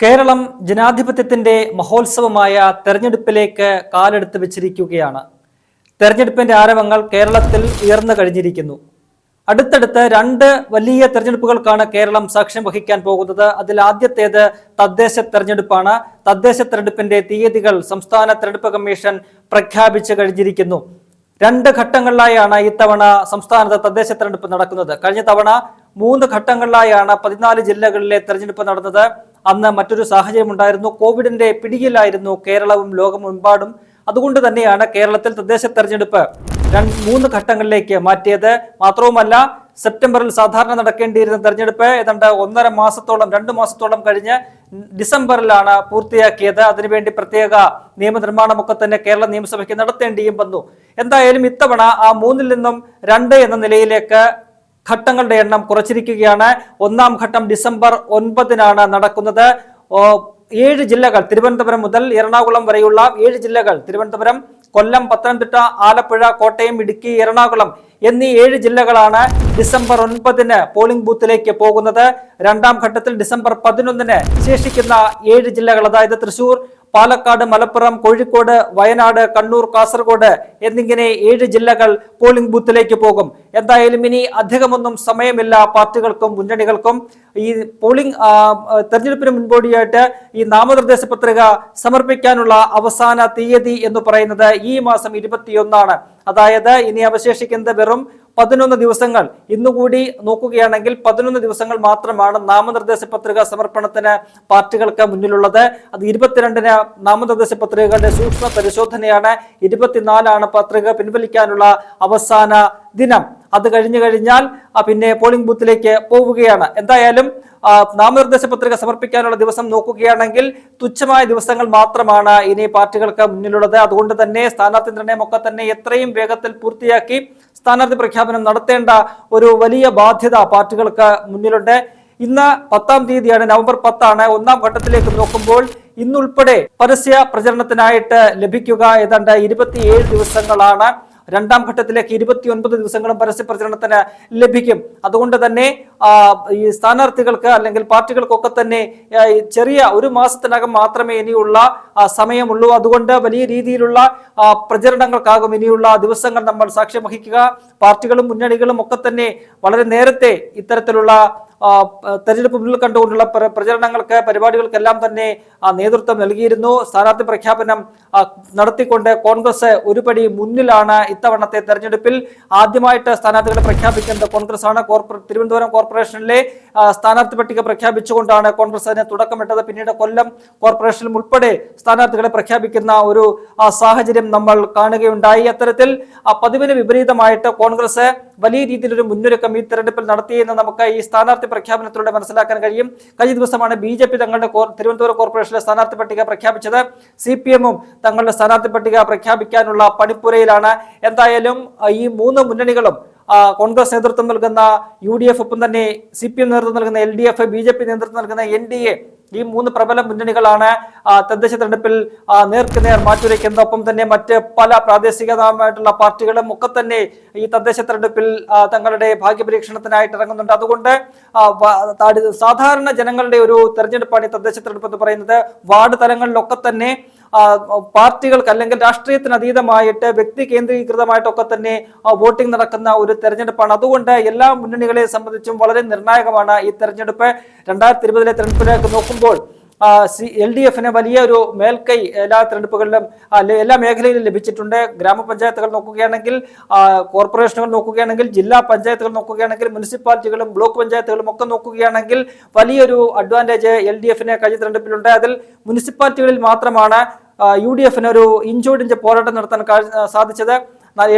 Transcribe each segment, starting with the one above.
കേരളം ജനാധിപത്യത്തിന്റെ മഹോത്സവമായ തെരഞ്ഞെടുപ്പിലേക്ക് കാലെടുത്ത് വെച്ചിരിക്കുകയാണ്. തെരഞ്ഞെടുപ്പിന്റെ ആരവങ്ങൾ കേരളത്തിൽ ഉയർന്നു കഴിഞ്ഞിരിക്കുന്നു. അടുത്തടുത്ത് രണ്ട് വലിയ തെരഞ്ഞെടുപ്പുകൾക്കാണ് കേരളം സാക്ഷ്യം വഹിക്കാൻ പോകുന്നത്. അതിൽ ആദ്യത്തേത് തദ്ദേശ തെരഞ്ഞെടുപ്പാണ്. തദ്ദേശ തെരഞ്ഞെടുപ്പിന്റെ തീയതികൾ സംസ്ഥാന തെരഞ്ഞെടുപ്പ് കമ്മീഷൻ പ്രഖ്യാപിച്ചു കഴിഞ്ഞിരിക്കുന്നു. രണ്ട് ഘട്ടങ്ങളിലായാണ് ഇത്തവണ സംസ്ഥാനത്ത് തദ്ദേശ തെരഞ്ഞെടുപ്പ് നടക്കുന്നത്. കഴിഞ്ഞ തവണ മൂന്ന് ഘട്ടങ്ങളിലായാണ് പതിനാല് ജില്ലകളിലെ തെരഞ്ഞെടുപ്പ് നടന്നത്. അന്ന് മറ്റൊരു സാഹചര്യം ഉണ്ടായിരുന്നു കോവിഡിന്റെ പിടിയിലായിരുന്നു കേരളവും ലോകമെമ്പാടും. അതുകൊണ്ട് തന്നെയാണ് കേരളത്തിൽ തദ്ദേശ തെരഞ്ഞെടുപ്പ് രണ്ട് മൂന്ന് ഘട്ടങ്ങളിലേക്ക് മാറ്റിയത്. മാത്രവുമല്ല സെപ്റ്റംബറിൽ സാധാരണ നടക്കേണ്ടിയിരുന്ന തെരഞ്ഞെടുപ്പ് ഏതാണ്ട് ഒന്നര മാസത്തോളം രണ്ട് മാസത്തോളം കഴിഞ്ഞ് ഡിസംബറിലാണ് പൂർത്തിയാക്കിയത്. അതിനുവേണ്ടി പ്രത്യേക നിയമനിർമ്മാണമൊക്കെ തന്നെ കേരള നിയമസഭയ്ക്ക് നടത്തേണ്ടിയും വന്നു. എന്തായാലും ഇത്തവണ ആ മൂന്നിൽ നിന്നും രണ്ട് എന്ന നിലയിലേക്ക് ഘട്ടങ്ങളുടെ എണ്ണം കുറച്ചിരിക്കുകയാണ്. ഒന്നാം ഘട്ടം ഡിസംബർ ഒൻപതിനാണ് നടക്കുന്നത്. ഏഴ് ജില്ലകൾ തിരുവനന്തപുരം മുതൽ എറണാകുളം വരെയുള്ള ഏഴ് ജില്ലകൾ തിരുവനന്തപുരം കൊല്ലം പത്തനംതിട്ട ആലപ്പുഴ കോട്ടയം ഇടുക്കി എറണാകുളം എന്നീ ഏഴ് ജില്ലകളാണ് ഡിസംബർ ഒൻപതിന് പോളിംഗ് ബൂത്തിലേക്ക് പോകുന്നത്. രണ്ടാം ഘട്ടത്തിൽ ഡിസംബർ പതിനൊന്നിന് ശേഷിക്കുന്ന ഏഴ് ജില്ലകൾ അതായത് തൃശൂർ പാലക്കാട് മലപ്പുറം കോഴിക്കോട് വയനാട് കണ്ണൂർ കാസർഗോഡ് എന്നിങ്ങനെ ഏഴ് ജില്ലകൾ പോളിംഗ് ബൂത്തിലേക്ക് പോകും. എന്തായാലും ഇനി അധികമൊന്നും സമയമില്ല പാർട്ടികൾക്കും മുന്നണികൾക്കും. ഈ പോളിംഗ് തെരഞ്ഞെടുപ്പിന് മുൻപോടിയായിട്ട് ഈ നാമനിർദ്ദേശ പത്രിക സമർപ്പിക്കാനുള്ള അവസാന തീയതി എന്ന് പറയുന്നത് ഈ മാസം ഇരുപത്തിയൊന്നാണ്. അതായത് ഇനി അവശേഷിക്കുന്നത് വെറും പതിനൊന്ന് ദിവസങ്ങൾ. ഇന്നുകൂടി നോക്കുകയാണെങ്കിൽ പതിനൊന്ന് ദിവസങ്ങൾ മാത്രമാണ് നാമനിർദ്ദേശ പത്രിക സമർപ്പണത്തിന് പാർട്ടികൾക്ക് മുന്നിലുള്ളത്. അത് ഇരുപത്തിരണ്ടിന് നാമനിർദ്ദേശ പത്രികകളുടെ സൂക്ഷ്മ പരിശോധനയാണ്. ഇരുപത്തിനാലാണ് പത്രിക പിൻവലിക്കാനുള്ള അവസാന ദിനം. അത് കഴിഞ്ഞു കഴിഞ്ഞാൽ പിന്നെ പോളിംഗ് ബൂത്തിലേക്ക് പോവുകയാണ്. എന്തായാലും നാമനിർദ്ദേശ പത്രിക സമർപ്പിക്കാനുള്ള ദിവസം നോക്കുകയാണെങ്കിൽ തുച്ഛമായ ദിവസങ്ങൾ മാത്രമാണ് ഇനി പാർട്ടികൾക്ക് മുന്നിലുള്ളത്. അതുകൊണ്ട് തന്നെ സ്ഥാനാർത്ഥി നിർണയം ഒക്കെ തന്നെ എത്രയും വേഗത്തിൽ പൂർത്തിയാക്കി സ്ഥാനാർത്ഥി പ്രഖ്യാപനം നടത്തേണ്ട ഒരു വലിയ ബാധ്യത പാർട്ടികൾക്ക് മുന്നിലുണ്ട്. ഇന്ന് പത്താം തീയതിയാണ് നവംബർ പത്താണ്. ഒന്നാം ഘട്ടത്തിലേക്ക് നോക്കുമ്പോൾ ഇന്നുൾപ്പെടെ പരസ്യ പ്രചരണത്തിനായിട്ട് ലഭിക്കുക ഏതാണ്ട് ഇരുപത്തിയേഴ് ദിവസങ്ങളാണ്. രണ്ടാം ഘട്ടത്തിലേക്ക് ഇരുപത്തിയൊൻപത് ദിവസങ്ങളും പരസ്യ പ്രചരണത്തിന് ലഭിക്കും. അതുകൊണ്ട് തന്നെ ഈ സ്ഥാനാർത്ഥികൾക്ക് അല്ലെങ്കിൽ പാർട്ടികൾക്കൊക്കെ തന്നെ ചെറിയ ഒരു മാസത്തിനകം മാത്രമേ ഇനിയുള്ള സമയമുള്ളൂ. അതുകൊണ്ട് വലിയ രീതിയിലുള്ള പ്രചരണങ്ങൾക്കാകും ഇനിയുള്ള ദിവസങ്ങൾ നമ്മൾ സാക്ഷ്യം വഹിക്കുക. പാർട്ടികളും മുന്നണികളും ഒക്കെ തന്നെ വളരെ നേരത്തെ ഇത്തരത്തിലുള്ള തെരഞ്ഞെടുപ്പ് മുന്നിൽ കണ്ടുകൊണ്ടുള്ള പ്ര- പ്രചരണങ്ങൾക്ക് പരിപാടികൾക്കെല്ലാം തന്നെ നേതൃത്വം നൽകിയിരുന്നു. സ്ഥാനാർത്ഥി പ്രഖ്യാപനം നടത്തിക്കൊണ്ട് കോൺഗ്രസ് ഒരുപടി മുന്നിലാണ് ഇത്തവണത്തെ തെരഞ്ഞെടുപ്പിൽ. ആദ്യമായിട്ട് സ്ഥാനാർത്ഥികളെ പ്രഖ്യാപിക്കുന്നത് കോൺഗ്രസ് ആണ് കോർപ്പറേറ്റ് തിരുവനന്തപുരം കോർപ്പറേഷനിലെ സ്ഥാനാർത്ഥി പട്ടിക പ്രഖ്യാപിച്ചുകൊണ്ടാണ് കോൺഗ്രസ് അതിനെ തുടക്കമിട്ടത്. പിന്നീട് കൊല്ലം കോർപ്പറേഷനിലും ഉൾപ്പെടെ സ്ഥാനാർത്ഥികളെ പ്രഖ്യാപിക്കുന്ന ഒരു സാഹചര്യം നമ്മൾ കാണുകയുണ്ടായി. അത്തരത്തിൽ പതിവിന് വിപരീതമായിട്ട് കോൺഗ്രസ് വലിയ രീതിയിലൊരു മുന്നൊരുക്കം ഈ തെരഞ്ഞെടുപ്പിൽ നടത്തിയെന്ന് നമുക്ക് ഈ സ്ഥാനാർത്ഥി പ്രഖ്യാപനത്തിലൂടെ മനസ്സിലാക്കാൻ കഴിയും. കഴിഞ്ഞ ദിവസമാണ് ബി ജെ പി തങ്ങളുടെ തിരുവനന്തപുരം കോർപ്പറേഷനിലെ സ്ഥാനാർത്ഥി പട്ടിക പ്രഖ്യാപിച്ചത്. സി പി എമ്മും തങ്ങളുടെ സ്ഥാനാർത്ഥി പട്ടിക പ്രഖ്യാപിക്കാനുള്ള പണിപ്പുരയിലാണ്. എന്തായാലും ഈ മൂന്ന് മുന്നണികളും കോൺഗ്രസ് നേതൃത്വം നൽകുന്ന യു ഡി എഫ് ഒപ്പം തന്നെ സി പി എം നേതൃത്വം നൽകുന്ന L D F B J P നേതൃത്വം നൽകുന്ന എൻ ഡി എ ഈ മൂന്ന് പ്രബല മുന്നണികളാണ് തദ്ദേശ തെരഞ്ഞെടുപ്പിൽ നേർക്ക് നേർ മാറ്റുരയ്ക്കുന്നത് ഒപ്പം തന്നെ മറ്റ് പല പ്രാദേശികമായിട്ടുള്ള പാർട്ടികളും ഒക്കെ തന്നെ ഈ തദ്ദേശ തെരഞ്ഞെടുപ്പിൽ തങ്ങളുടെ ഭാഗ്യപരീക്ഷണത്തിനായിട്ട് ഇറങ്ങുന്നുണ്ട്. അതുകൊണ്ട് സാധാരണ ജനങ്ങളുടെ ഒരു തെരഞ്ഞെടുപ്പാണ് ഈ തദ്ദേശ തെരഞ്ഞെടുപ്പ് എന്ന് പറയുന്നത്. വാർഡ് തലങ്ങളിലൊക്കെ തന്നെ പാർട്ടികൾക്ക് അല്ലെങ്കിൽ രാഷ്ട്രീയത്തിന് അതീതമായിട്ട് വ്യക്തി കേന്ദ്രീകൃതമായിട്ടൊക്കെ തന്നെ വോട്ടിംഗ് നടക്കുന്ന ഒരു തെരഞ്ഞെടുപ്പാണ്. അതുകൊണ്ട് എല്ലാ മുന്നണികളെ സംബന്ധിച്ചും വളരെ നിർണായകമാണ് ഈ തെരഞ്ഞെടുപ്പ്. രണ്ടായിരത്തി ഇരുപതിലെ തെരഞ്ഞെടുപ്പിലേക്ക് നോക്കുമ്പോൾ സി എൽ ഡി എഫിന് വലിയ ഒരു മേൽക്കൈ എല്ലാ തെരഞ്ഞെടുപ്പുകളിലും എല്ലാ മേഖലയിലും ലഭിച്ചിട്ടുണ്ട്. ഗ്രാമപഞ്ചായത്തുകൾ നോക്കുകയാണെങ്കിൽ കോർപ്പറേഷനുകൾ നോക്കുകയാണെങ്കിൽ ജില്ലാ പഞ്ചായത്തുകൾ നോക്കുകയാണെങ്കിൽ മുനിസിപ്പാലിറ്റികളും ബ്ലോക്ക് പഞ്ചായത്തുകളും ഒക്കെ നോക്കുകയാണെങ്കിൽ വലിയൊരു അഡ്വാന്റേജ് എൽ ഡി എഫിന് കഴിഞ്ഞ തെരഞ്ഞെടുപ്പിലുണ്ട്. അതിൽ മുനിസിപ്പാലിറ്റികളിൽ മാത്രമാണ് യു ഡി എഫിന് ഒരു ഇഞ്ചോടിഞ്ച് പോരാട്ടം നടത്താൻ സാധിച്ചത്.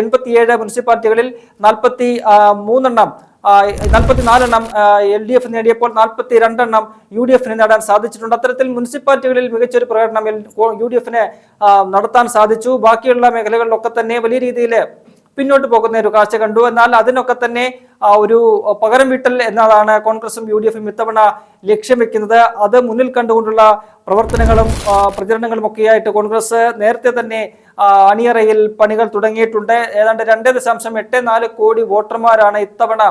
എൺപത്തിയേഴ് മുനിസിപ്പാലിറ്റികളിൽ നാൽപ്പത്തി മൂന്നെണ്ണം നാൽപ്പത്തിനാലെണ്ണം എൽ ഡി എഫ് നേടിയപ്പോൾ നാൽപ്പത്തി രണ്ടെണ്ണം യു ഡി എഫിന് നേടാൻ സാധിച്ചിട്ടുണ്ട്. അത്തരത്തിൽ മുനിസിപ്പാലിറ്റികളിൽ മികച്ചൊരു പ്രകടനം യു ഡി എഫിന് നടത്താൻ സാധിച്ചു. ബാക്കിയുള്ള മേഖലകളിലൊക്കെ തന്നെ വലിയ രീതിയിൽ പിന്നോട്ട് പോകുന്ന ഒരു കാഴ്ച കണ്ടു. എന്നാൽ അതിനൊക്കെ തന്നെ ഒരു പകരം വീട്ടൽ എന്നതാണ് കോൺഗ്രസും യു ഡി എഫും ഇത്തവണ ലക്ഷ്യം വെക്കുന്നത്. അത് മുന്നിൽ കണ്ടുകൊണ്ടുള്ള പ്രവർത്തനങ്ങളും പ്രചരണങ്ങളും ഒക്കെയായിട്ട് കോൺഗ്രസ് നേരത്തെ തന്നെ അണിയറയിൽ പണികൾ തുടങ്ങിയിട്ടുണ്ട്. ഏതാണ്ട് രണ്ട് ദശാംശം എട്ട് നാല് കോടി വോട്ടർമാരാണ് ഇത്തവണ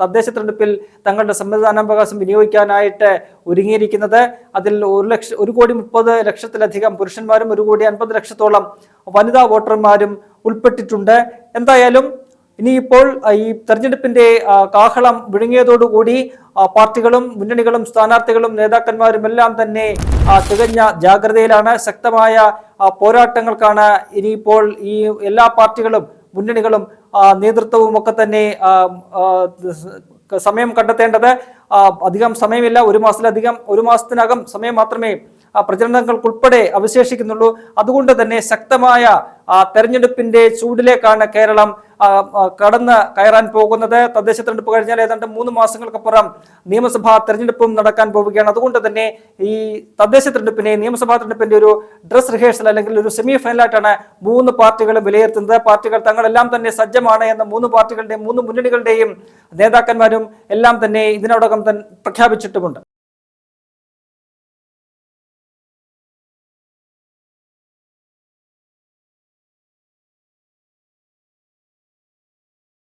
തദ്ദേശ തെരഞ്ഞെടുപ്പിൽ തങ്ങളുടെ സമ്മതിദാനാവകാശം വിനിയോഗിക്കാനായിട്ട് ഒരുങ്ങിയിരിക്കുന്നത്. അതിൽ ഒരു ലക്ഷം ഒരു കോടി മുപ്പത് ലക്ഷത്തിലധികം പുരുഷന്മാരും ഒരു കോടി അൻപത് ലക്ഷത്തോളം വനിതാ വോട്ടർമാരും ഉൾപ്പെട്ടിട്ടുണ്ട്. എന്തായാലും ഇനിയിപ്പോൾ ഈ തെരഞ്ഞെടുപ്പിന്റെ കാഹളം വിഴുങ്ങിയതോടുകൂടി പാർട്ടികളും മുന്നണികളും സ്ഥാനാർത്ഥികളും നേതാക്കന്മാരും എല്ലാം തന്നെ തികഞ്ഞ ജാഗ്രതയിലാണ് ശക്തമായ പോരാട്ടങ്ങൾക്കാണ് ഇനിയിപ്പോൾ ഈ എല്ലാ പാർട്ടികളും മുന്നണികളും നേതൃത്വവും ഒക്കെ തന്നെ സമയം കണ്ടെത്തേണ്ടത് അധികം സമയമില്ല ഒരു മാസത്തിലധികം ഒരു മാസത്തിനകം സമയം മാത്രമേ പ്രചരണങ്ങൾക്കുൾപ്പെടെ അവശേഷിക്കുന്നുള്ളൂ. അതുകൊണ്ട് തന്നെ ശക്തമായ തെരഞ്ഞെടുപ്പിന്റെ ചൂടിലേക്കാണ് കേരളം കടന്ന് കയറാൻ പോകുന്നത്. തദ്ദേശ തെരഞ്ഞെടുപ്പ് കഴിഞ്ഞാൽ ഏതാണ്ട് മൂന്ന് മാസങ്ങൾക്കപ്പുറം നിയമസഭാ തെരഞ്ഞെടുപ്പും നടക്കാൻ പോവുകയാണ്. അതുകൊണ്ട് തന്നെ ഈ തദ്ദേശ തെരഞ്ഞെടുപ്പിനെ നിയമസഭാ തെരഞ്ഞെടുപ്പിന്റെ ഒരു ഡ്രസ് റിഹേഴ്സൽ അല്ലെങ്കിൽ ഒരു സെമി ഫൈനലായിട്ടാണ് മൂന്ന് പാർട്ടികളും വിലയിരുത്തുന്നത്. പാർട്ടികൾ തങ്ങളെല്ലാം തന്നെ സജ്ജമാണ് എന്ന മൂന്ന് പാർട്ടികളുടെയും മൂന്ന് മുന്നണികളുടെയും നേതാക്കന്മാരും എല്ലാം തന്നെ ഇതിനോടകം തന്നെ പ്രഖ്യാപിച്ചിട്ടുമുണ്ട്.